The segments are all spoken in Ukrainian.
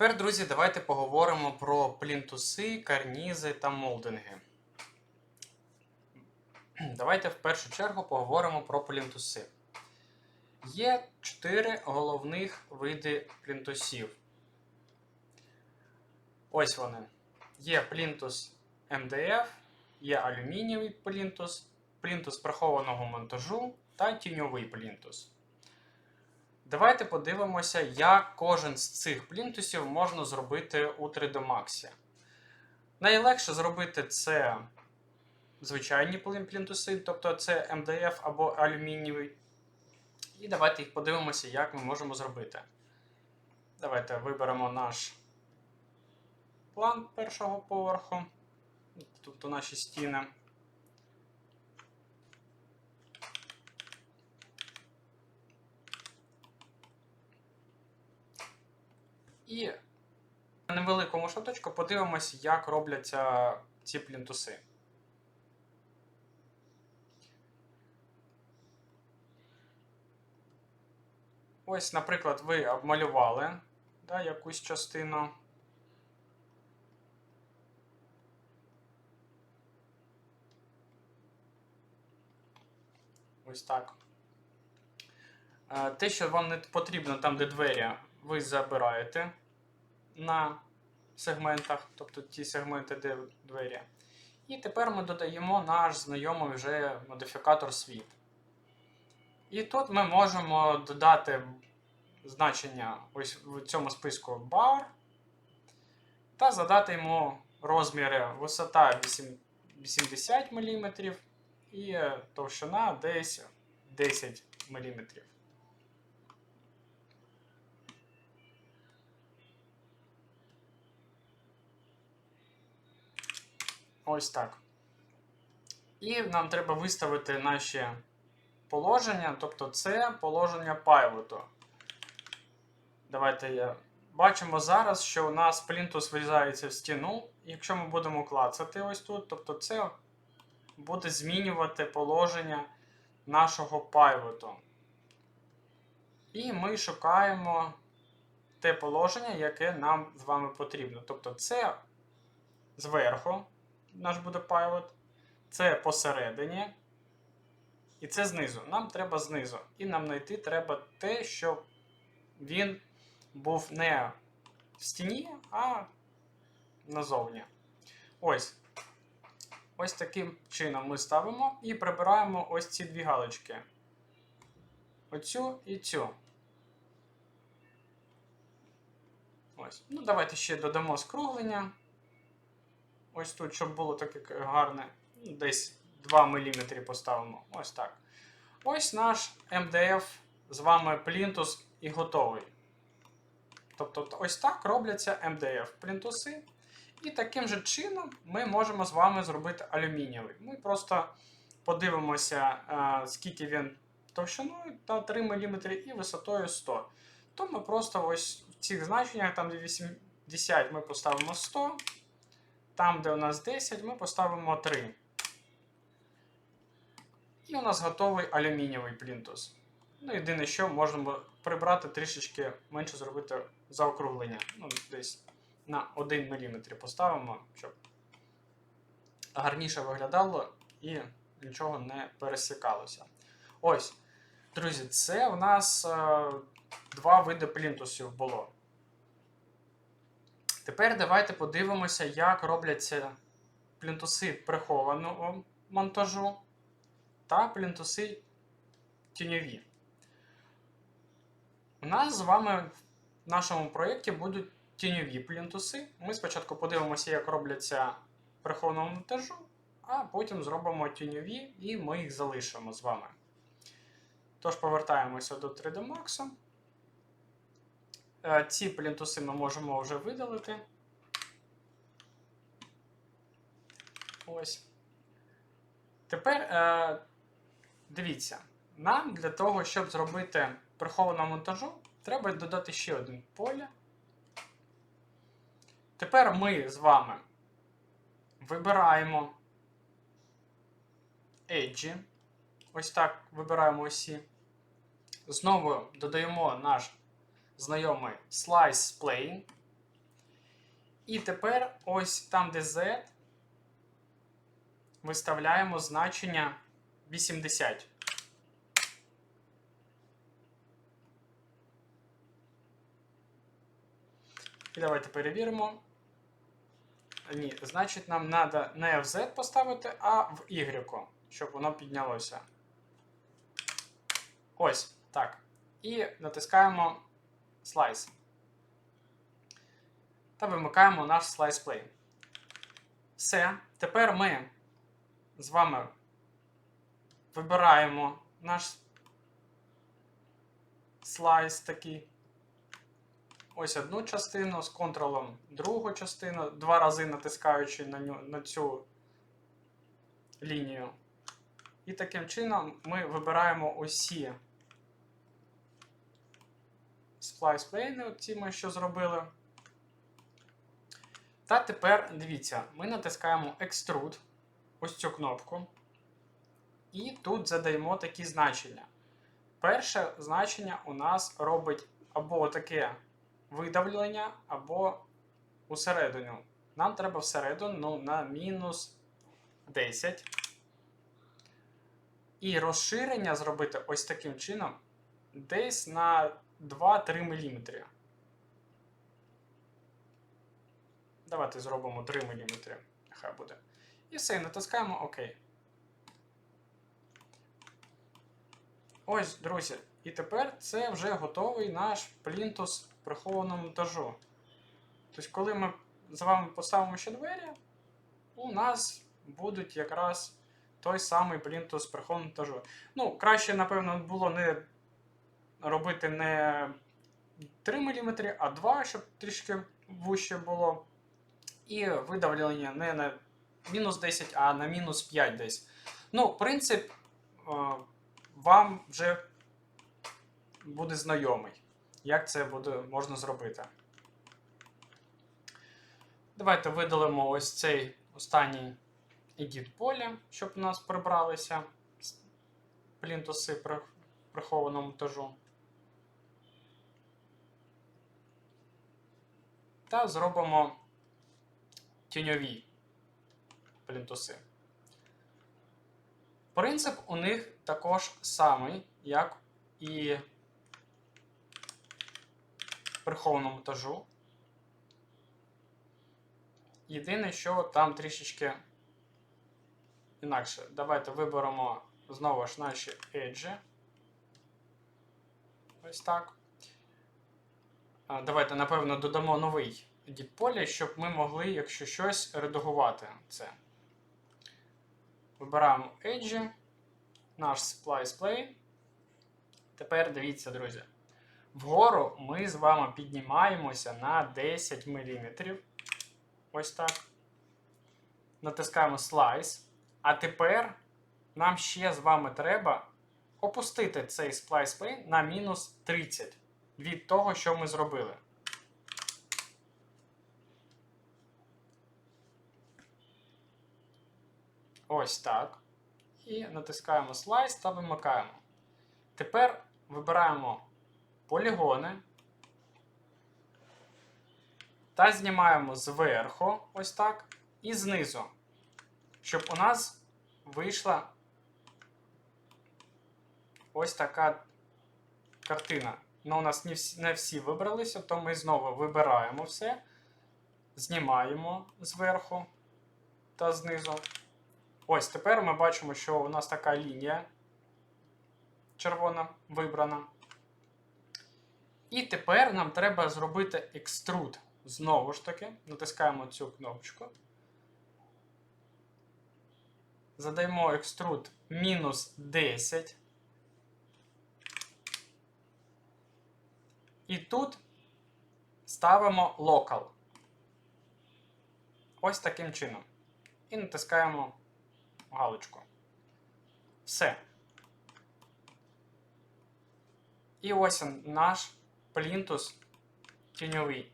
Тепер, друзі, давайте поговоримо про плінтуси, карнізи та молдинги. Давайте в першу чергу поговоримо про плінтуси. Є чотири головних види плінтусів. Ось вони. Є плінтус МДФ, є алюмінієвий плінтус, плінтус прихованого монтажу та тіньовий плінтус. Давайте подивимося, як кожен з цих плінтусів можна зробити у 3D Max. Найлегше зробити це звичайні плінтуси, тобто це МДФ або алюмінієвий. І давайте їх подивимося, як ми можемо зробити. Давайте виберемо наш план першого поверху, тобто наші стіни. І на невеликому шаточку подивимося, як робляться ці плінтуси. Ось, наприклад, ви обмалювали да, якусь частину. Ось так. Е, Те, що вам не потрібно там, де двері, ви забираєте на сегментах, тобто ті сегменти, де двері. І тепер ми додаємо наш знайомий вже модифікатор Sweep. І тут ми можемо додати значення ось в цьому списку bar та задати йому розміри висота 80 мм і товщина десь 10 мм. Ось так. І нам треба виставити наші положення, тобто це положення пайлоту. Давайте я. Бачимо зараз, що у нас плінтус врізається в стіну. Якщо ми будемо клацати ось тут, тобто це буде змінювати положення нашого пайлоту. І ми шукаємо те положення, яке нам з вами потрібно. Тобто це зверху наш буде пайлот, це посередині, і це знизу. Нам треба знизу. І нам знайти треба те, щоб він був не в стіні, а назовні. Ось. Ось таким чином ми ставимо і прибираємо ось ці дві галочки. Оцю і цю. Ось. Ну, давайте ще додамо скруглення. Ось тут, щоб було таке гарне. Десь 2 мм поставимо. Ось так. Ось наш МДФ з вами плінтус і готовий. Тобто, ось так робляться МДФ плінтуси. І таким же чином ми можемо з вами зробити алюмінієвий. Ми просто подивимося, е, скільки він товщиною та 3 мм і висотою 100. То ми просто ось в цих значеннях, там де 80 ми поставимо 100. Там, де у нас 10, ми поставимо 3. І у нас готовий алюмінієвий плінтус. Ну, єдине, що можемо прибрати трішечки менше зробити заокруглення. Ну, десь на 1 мм поставимо, щоб гарніше виглядало і нічого не пересікалося. Ось, друзі, це у нас е, два види плінтусів було. Тепер давайте подивимося, як робляться плінтуси прихованого монтажу та плінтуси тіньові. У нас з вами в нашому проєкті будуть тіньові плінтуси. Ми спочатку подивимося, як робляться прихованого монтажу, а потім зробимо тіньові і ми їх залишимо з вами. Тож повертаємося до 3D Max. Е, Ці плінтуси ми можемо вже видалити. Ось. Тепер е, дивіться, нам для того, щоб зробити приховану монтажу, треба додати ще один поле. Тепер ми з вами вибираємо Edge. Ось так вибираємо осі. Знову додаємо наш знайомий Slice Plane. І тепер ось там, де Z, виставляємо значення 80. І давайте перевіримо. Ні, значить, нам треба не в Z поставити, а в Y, щоб воно піднялося. Ось, так. І натискаємо Slice. Та вимикаємо наш Slice Play. Все. Тепер ми з вами вибираємо наш слайс такий. Ось одну частину з контролом другу частину, два рази натискаючи на, ню, на цю лінію. І таким чином ми вибираємо усі plane, ці ми що зробили. Та тепер дивіться, ми натискаємо Extrude, ось цю кнопку. І тут задаємо такі значення. Перше значення у нас робить або таке видавлення, або усередину. Нам треба всередину ну, на мінус 10. І розширення зробити ось таким чином десь на 2-3 мм. Давайте зробимо 3 мм. Нехай буде. І все, натискаємо ОК. Ось, друзі. І тепер це вже готовий наш плінтус в прихованому монтажу. Тобто, коли ми з вами поставимо ще двері, у нас будуть якраз той самий плінтус в прихованому монтажу. Ну, краще, напевно, було не робити не 3 мм, а 2, щоб трішки вуще було. І видавлення не на мінус 10, а на мінус 5 десь. Ну, принцип вам вже буде знайомий, як це буде можна зробити. Давайте видалимо ось цей останній edit поле, щоб у нас прибралися плінтуси при прихованому монтажу. Та зробимо тіньові плінтуси. Принцип у них також самий, як і в прихованому монтажу. Єдине, що там трішечки інакше. Давайте виберемо знову ж наші еджі. Ось так. Давайте, напевно, додамо новий поле, щоб ми могли, якщо щось, редагувати це. Вибираємо Edge, наш Splice Plane. Тепер дивіться, друзі. Вгору ми з вами піднімаємося на 10 мм. Ось так. Натискаємо Slice. А тепер нам ще з вами треба опустити цей Splice Plane на мінус 30 від того, що ми зробили. Ось так. І натискаємо Slice та вимикаємо. Тепер вибираємо полігони та знімаємо зверху, ось так, і знизу, щоб у нас вийшла ось така картина. Ну, у нас не всі, не всі вибралися, то ми знову вибираємо все, знімаємо зверху та знизу. Ось тепер ми бачимо, що у нас така лінія червона вибрана. І тепер нам треба зробити екструд. Знову ж таки, натискаємо цю кнопочку. Задаємо екструд мінус 10. І тут ставимо local. Ось таким чином. І натискаємо галочку. Все. І ось наш плінтус тіньовий.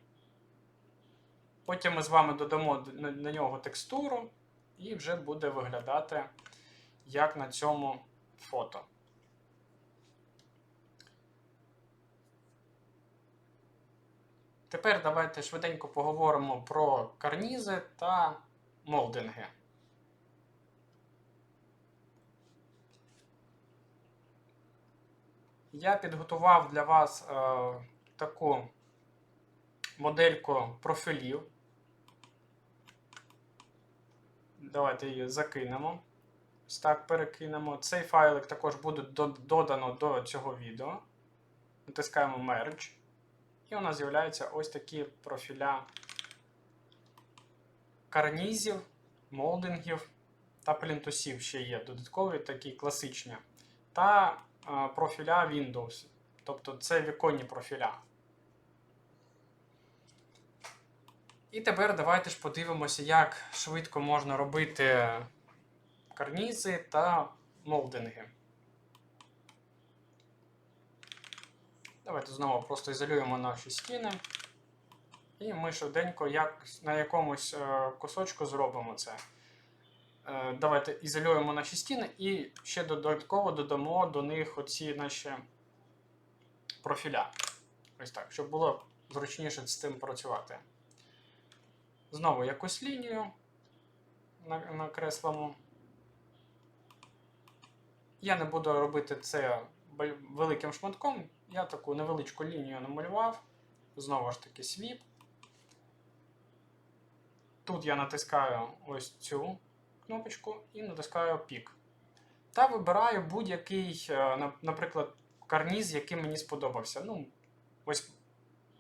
Потім ми з вами додамо на нього текстуру, і вже буде виглядати як на цьому фото. Тепер давайте швиденько поговоримо про карнізи та молдинги. Я підготував для вас е, таку модельку профілів. Давайте її закинемо. Ось так перекинемо. Цей файлик також буде додано до цього відео. Натискаємо Merge. І у нас з'являються ось такі профіля карнізів, молдингів та плінтусів ще є. Додаткові такі класичні. Та е, профіля Windows. Тобто це віконні профіля. І тепер давайте ж подивимося, як швидко можна робити карнізи та молдинги. Давайте знову просто ізолюємо наші стіни. І ми швиденько як, на якомусь е, кусочку зробимо це. Е, давайте ізолюємо наші стіни і ще додатково додамо до них оці наші профіля. Ось так, щоб було зручніше з цим працювати. Знову якусь лінію накреслимо. Я не буду робити це великим шматком. Я таку невеличку лінію намалював. Знову ж таки, свіп. Тут я натискаю ось цю кнопочку і натискаю пік. Та вибираю будь-який, е, наприклад, карніз, який мені сподобався. Ну, ось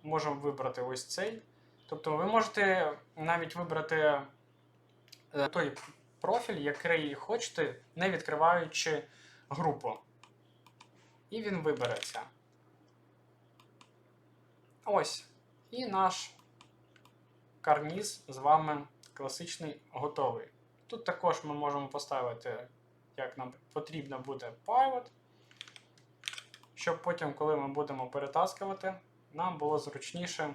можемо вибрати ось цей. Тобто ви можете навіть вибрати е, той профіль, який хочете, не відкриваючи групу. І він вибереться. Ось. І наш карніз з вами класичний готовий. Тут також ми можемо поставити, як нам потрібно буде pivot, щоб потім, коли ми будемо перетаскувати, нам було зручніше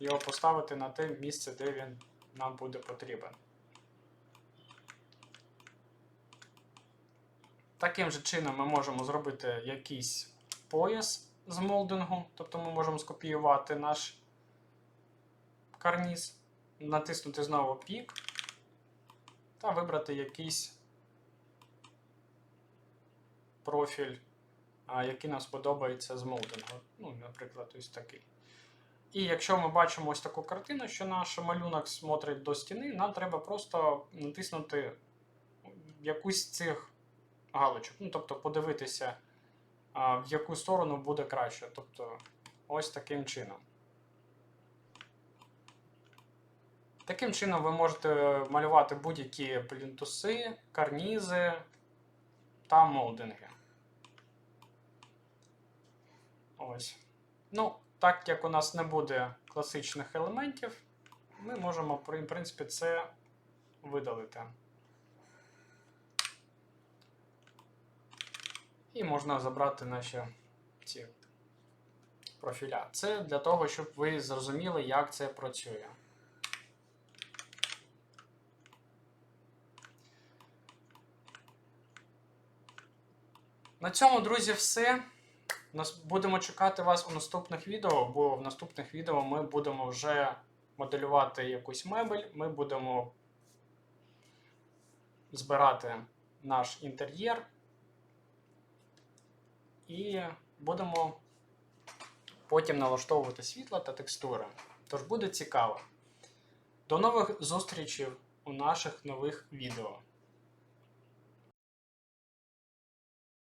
його поставити на те місце, де він нам буде потрібен. Таким же чином ми можемо зробити якийсь пояс з молдингу, тобто ми можемо скопіювати наш карніз, натиснути знову пік та вибрати якийсь профіль, який нам сподобається з молдингу. Ну, наприклад, ось такий. І якщо ми бачимо ось таку картину, що наш малюнок смотрить до стіни, нам треба просто натиснути якусь з цих галочок. Ну, тобто подивитися, в яку сторону буде краще. Тобто, ось таким чином. Таким чином ви можете малювати будь-які плінтуси, карнізи та молдинги. Ось. Ну, так як у нас не буде класичних елементів, ми можемо, в принципі, це видалити. І можна забрати наші ці профіля. Це для того, щоб ви зрозуміли, як це працює. На цьому, друзі, все. Будемо чекати вас у наступних відео, бо в наступних відео ми будемо вже моделювати якусь мебель, ми будемо збирати наш інтер'єр і будемо потім налаштовувати світло та текстури. Тож буде цікаво. До нових зустрічей у наших нових відео.